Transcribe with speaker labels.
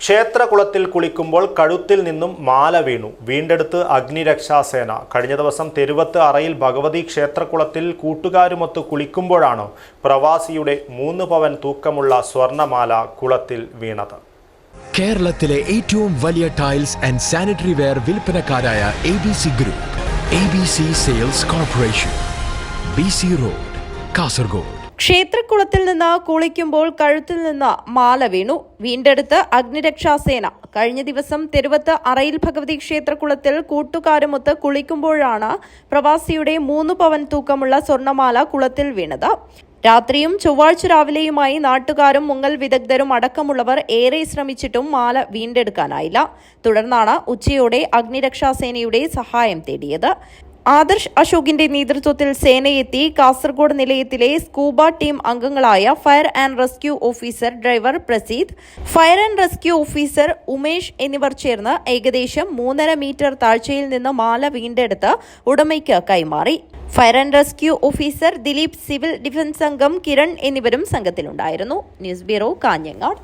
Speaker 1: ക്ഷേത്രകുളത്തിൽ കുളിക്കുമ്പോൾ കഴുത്തിൽ നിന്നും മാല വീണു. വീണ്ടെടുത്ത് അഗ്നിരക്ഷാസേന. കഴിഞ്ഞ ദിവസം തെരുവത്ത് അറയിൽ ഭഗവതി ക്ഷേത്രകുളത്തിൽ കൂട്ടുകാരുമൊത്ത് കുളിക്കുമ്പോഴാണ് പ്രവാസിയുടെ മൂന്ന് പവൻ തൂക്കമുള്ള സ്വർണമാല കുളത്തിൽ വീണത്.
Speaker 2: കേരളത്തിലെ ഏറ്റവും വലിയ tiles and sanitary ware വിൽപ്പനക്കാരായ A B C group A B C sales corporation B C road Kasaragod.
Speaker 3: ക്ഷേത്രക്കുളത്തിൽ നിന്ന് കുളിക്കുമ്പോൾ കഴുത്തിൽ നിന്ന് മാല വീണു. വീണ്ടെടുത്ത് അഗ്നിരക്ഷാസേന കഴിഞ്ഞ ദിവസം തെരുവത്ത് അറയിൽ ഭഗവതി ക്ഷേത്രക്കുളത്തിൽ കൂട്ടുകാരുമൊത്ത് കുളിക്കുമ്പോഴാണ് പ്രവാസിയുടെ മൂന്ന് പവൻ തൂക്കമുള്ള സ്വർണമാല കുളത്തിൽ വീണത്. രാത്രിയും ചൊവ്വാഴ്ച രാവിലെയുമായി നാട്ടുകാരും മുങ്ങൽ വിദഗ്ധരും അടക്കമുള്ളവർ ഏറെ ശ്രമിച്ചിട്ടും മാല വീണ്ടെടുക്കാനായില്ല. തുടർന്നാണ് ഉച്ചയോടെ അഗ്നിരക്ഷാസേനയുടെ സഹായം തേടിയത്. ആദർശ് അശോകിന്റെ നേതൃത്വത്തിൽ സേനയെത്തി കാസർഗോഡ് നിലയത്തിലെ സ്കൂബ ടീം അംഗങ്ങളായ fire and rescue officer driver Praseed fire and rescue officer Umesh എന്നിവർ ചേർന്ന് ഏകദേശം മൂന്നര മീറ്റർ താഴ്ചയിൽ നിന്ന് മാല വീണ്ടെടുത്ത് ഉടമയ്ക്ക് കൈമാറി. Fire and rescue officer Dileep civil defence അംഗം കിരൺ എന്നിവരും സംഘത്തിലുണ്ടായിരുന്നു. News bureau Kanhangad.